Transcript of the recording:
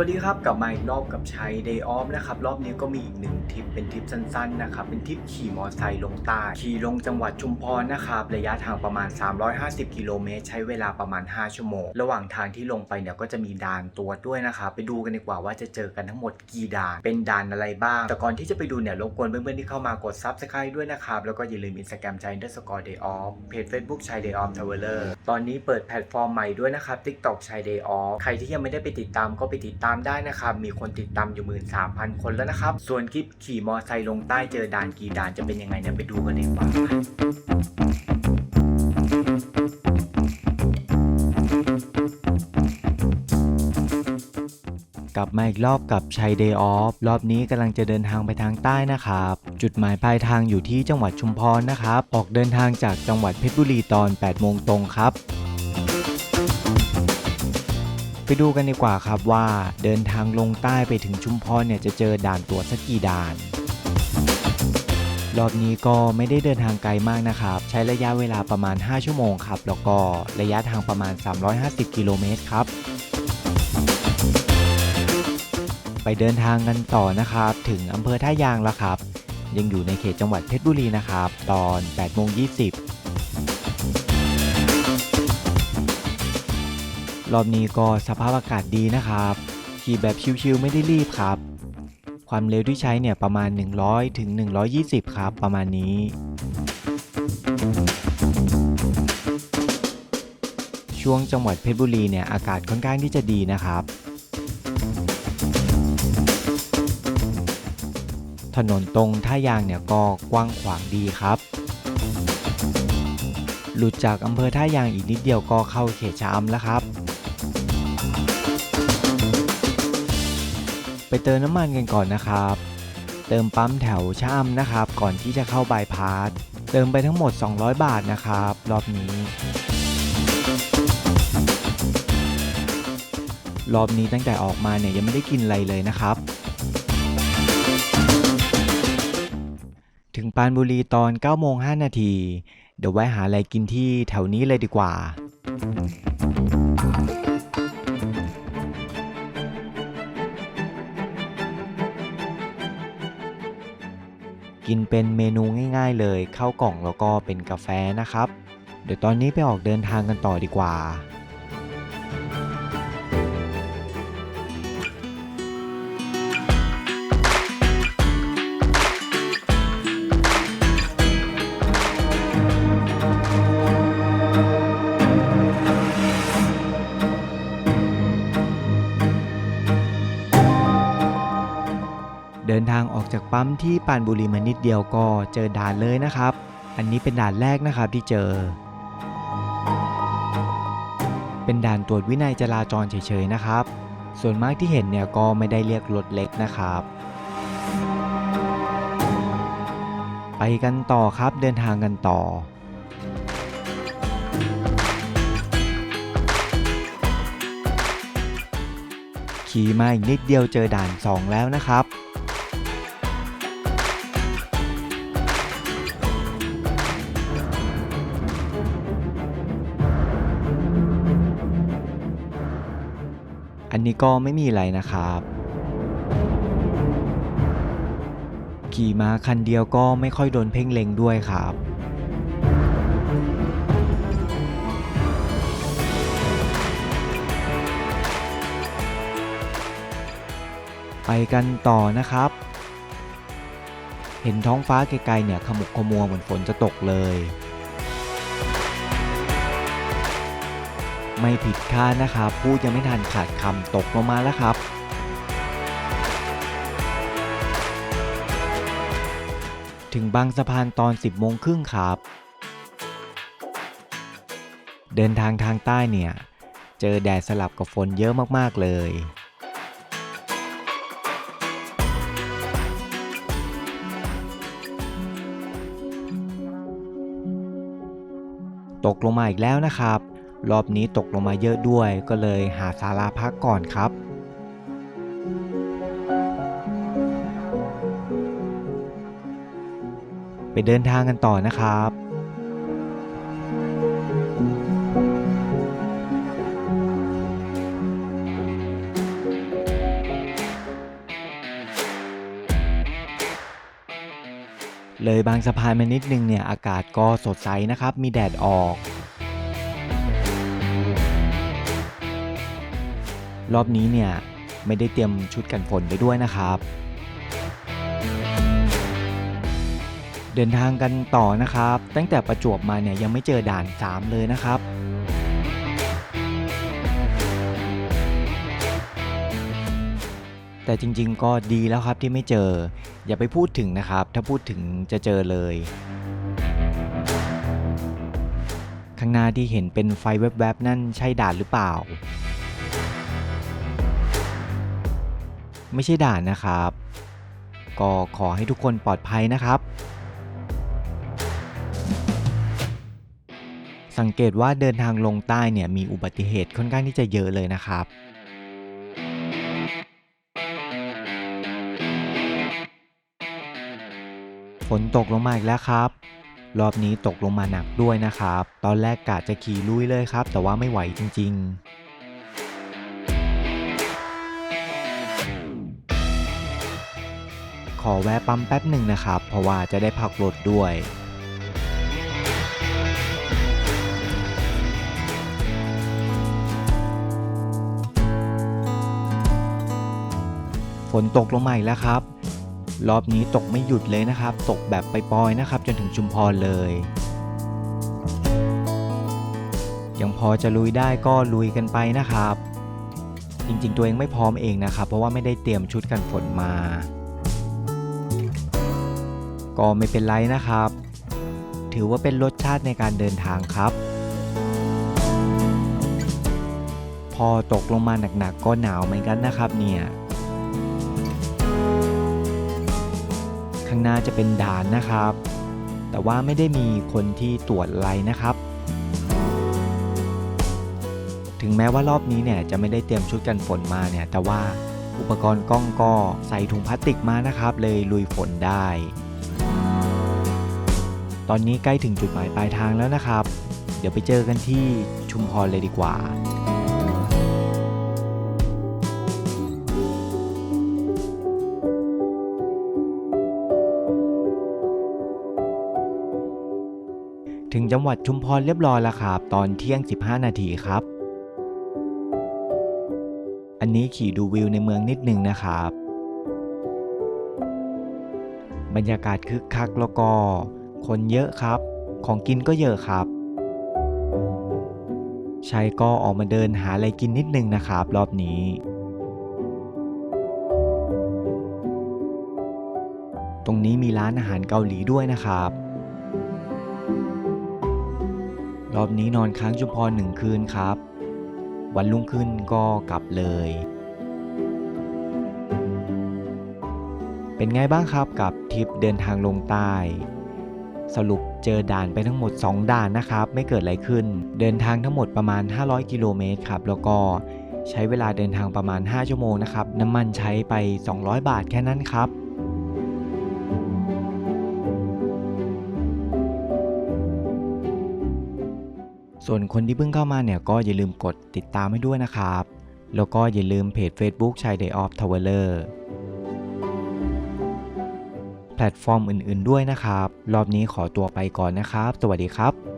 วัสดีครับกลับมาอีกรอบกับชัย Day Off นะครับรอบนี้ก็มีอีกหนึ่งทริปเป็นทริปสั้นๆนะครับเป็นทริปขี่มอเตอร์ไซค์ลงใต้ขี่ลงจังหวัดชุมพรนะครับระยะทางประมาณ 350 กิโลเมตรใช้เวลาประมาณ 5 ชั่วโมง ระหว่างทางที่ลงไปเนี่ยก็จะมีด่านตรวจด้วยนะครับไปดูกันดีกว่าว่าจะเจอกันทั้งหมดกี่ด่านเป็นด่านอะไรบ้าง แต่ก่อนที่จะไปดูเนี่ยรบกวนเพื่อนๆที่เข้ามากด Subscribe ด้วยนะครับแล้วก็อย่าลืม Instagram ชัย underscore day off เพจ Facebook ชัย day off traveler ตอนนี้เปิดแพลตฟอร์มใหม่ด้วยนะครับ TikTok ชัย day off ใครที่ยังไม่ได้ไปติดตามก็ไปติดตามได้นะครับ มีคนติดตามอยู่13,000คนแล้วนะครับ ส่วนคลิปขี่มอไซค์ลงใต้เจอด่านกี่ด่านจะเป็นยังไงเนี่ยไปดูกันดีกว่ากลับมาอีกรอบกับชัย Day Off รอบนี้กำลังจะเดินทางไปทางใต้นะครับ จุดหมายปลายทางอยู่ที่จังหวัดชุมพรนะครับ ออกเดินทางจากจังหวัดเพชรบุรีตอน 8 โมงตรงครับ ไปดูกันดีกว่าครับว่าเดินทางลงใต้ไปถึงชุมพรเนี่ยจะเจอด่านตรวจสักกี่ด่าน รอบนี้ก็ไม่ได้เดินทางไกลมากนะครับ ใช้ระยะเวลาประมาณ 5 ชั่วโมงครับ แล้วก็ระยะทางประมาณ 350 กิโลเมตรครับ ไปเดินทางกันต่อนะครับ ถึงอำเภอท่ายางแล้วครับ ยังอยู่ในเขตจังหวัดเพชรบุรีนะครับ ตอน8โมง20 รอบนี้ก็สภาพอากาศดีนะครับ ขี่แบบชิวๆไม่ได้รีบครับ ความเร็วที่ใช้เนี่ยประมาณ 100 ถึง 120 ครับ ประมาณนี้ ช่วงจังหวัดเพชรบุรีเนี่ยอากาศค่อนข้างที่จะดีนะครับ ถนนตรงท่ายางเนี่ยก็กว้างขวางดีครับหลุดจากอำเภอท่ายางอีกนิดเดียวก็เข้าเขตชะอำแล้วครับ ไปเติมน้ำมันกันก่อนนะครับ เติมปั๊มแถวชะอำนะครับ ก่อนที่จะเข้าบายพาสเติมไปทั้งหมด 200 บาทนะครับ รอบนี้ รอบนี้ตั้งแต่ออกมาเนี่ยยังไม่ได้กินอะไรเลยนะครับ ถึงปานบุรีตอน9โมง5นาที เดี๋ยวแวะหาอะไรกินที่แถวนี้เลยดีกว่า กินเป็นเมนูง่าย ๆ เลยข้าวกล่องแล้วก็เป็นกาแฟนะครับ เดี๋ยวตอนนี้ไปออกเดินทางกันต่อดีกว่า ดินทางออกจากปั๊มที่ปานบุรีมานิดเดียวก็เจอด่านเลยนะครับ อันนี้เป็นด่านแรกนะครับที่เจอ เป็นด่านตรวจวินัยจราจรเฉยๆนะครับ ส่วนมากที่เห็นเนี่ยก็ไม่ได้เรียกรถเล็กนะครับ ไปกันต่อครับเดินทางกันต่อขี่มาอีกนิดเดียวเจอด่าน 2 แล้วนะครับ อันนี้ก็ไม่มีอะไรนะครับ ขี่มาคันเดียวก็ไม่ค่อยโดนเพ่งเล็งด้วยครับไปกันต่อนะครับ เห็นท้องฟ้าไกลๆเนี่ยขมุกขมัวเหมือนฝนจะตกเลย ไม่ผิดคาดนะครับพูดยังไม่ทันขาดคำตกลงมาแล้วครับถึงบางสะพานตอน 10 โมงครึ่งครับ เดินทางทางใต้เนี่ย เจอแดดสลับกับฝนเยอะมาก ๆ เลย ตกลงมาอีกแล้วนะครับ รอบนี้ตกลงมาเยอะด้วย ก็เลยหาศาลาพักก่อนครับไปเดินทางกันต่อนะครับ เลยบางสะพานมานิดนึงเนี่ย อากาศก็สดใสนะครับ มีแดดออก รอบนี้เนี่ยไม่ได้เตรียมชุดกันฝนไปด้วยนะครับ เดินทางกันต่อนะครับ ตั้งแต่ประจวบมาเนี่ยยังไม่เจอด่าน 3 เลยนะครับแต่จริงๆ ก็ดีแล้วครับที่ไม่เจอ อย่าไปพูดถึงนะครับ ถ้าพูดถึงจะเจอเลย ข้างหน้าที่เห็นเป็นไฟแวบๆ นั่นใช่ด่านหรือเปล่า ไม่ใช่ด่านนะครับ ก็ขอให้ทุกคนปลอดภัยนะครับ สังเกตว่าเดินทางลงใต้เนี่ยมีอุบัติเหตุค่อนข้างที่จะเยอะเลยนะครับฝนตกลงมาอีกแล้วครับ รอบนี้ตกลงมาหนักด้วยนะครับ ตอนแรกกะจะขี่ลุยเลยครับ แต่ว่าไม่ไหวจริง ๆ อแวะปั๊มแป๊บหนึ่งนะครับ เพราะว่าจะได้พักรถด้วยฝนตกลงมาอีกแล้วครับ รอบนี้ตกไม่หยุดเลยนะครับ ตกแบบไปปลอยนะครับ จนถึงชุมพรเลย ยังพอจะลุยได้ก็ลุยกันไปนะครับ จริงๆตัวเองไม่พร้อมเองนะครับ เพราะว่าไม่ได้เตรียมชุดกันฝนมา ก็ไม่เป็นไรนะครับ ถือว่าเป็นรสชาติในการเดินทางครับ พอตกลงมาหนักๆก็หนาวเหมือนกันนะครับเนี่ย ข้างหน้าจะเป็นด่านนะครับ แต่ว่าไม่ได้มีคนที่ตรวจอะไรนะครับ ถึงแม้ว่ารอบนี้เนี่ยจะไม่ได้เตรียมชุดกันฝนมาเนี่ย แต่ว่าอุปกรณ์กล้องก็ใส่ถุงพลาสติกมานะครับ เลยลุยฝนได้ ตอนนี้ใกล้ถึงจุดหมายปลายทางแล้วนะครับ เดี๋ยวไปเจอกันที่ชุมพรเลยดีกว่าถึงจังหวัดชุมพรเรียบร้อยแล้วครับ ตอนเที่ยง 15 นาทีครับ อันนี้ขี่ดูวิวในเมืองนิดนึงนะครับ บรรยากาศคึกคักแล้วก็ คนเยอะครับ ของกินก็เยอะครับชัยก็ออกมาเดินหาอะไรกินนิดนึงนะครับ รอบนี้ ตรงนี้มีร้านอาหารเกาหลีด้วยนะครับ รอบนี้นอนค้างชุมพรหนึ่งคืนครับ วันรุ่งขึ้นก็กลับเลย เป็นไงบ้างครับกับทริปเดินทางลงใต้ สรุปเจอด่านไปทั้งหมด 2 ด่านนะครับ ไม่เกิดอะไรขึ้น เดินทางทั้งหมดประมาณ 500 กิโลเมตรครับ แล้วก็ใช้เวลาเดินทางประมาณ 5 ชั่วโมงนะครับ น้ำมันใช้ไป 200 บาทแค่นั้นครับส่วนคนที่เพิ่งเข้ามาเนี่ยก็อย่าลืมกดติดตามให้ด้วยนะครับ แล้วก็อย่าลืมเพจ Facebook ชาย Day of Traveler แพลตฟอร์มอื่นๆด้วยนะครับ รอบนี้ขอตัวไปก่อนนะครับ สวัสดีครับ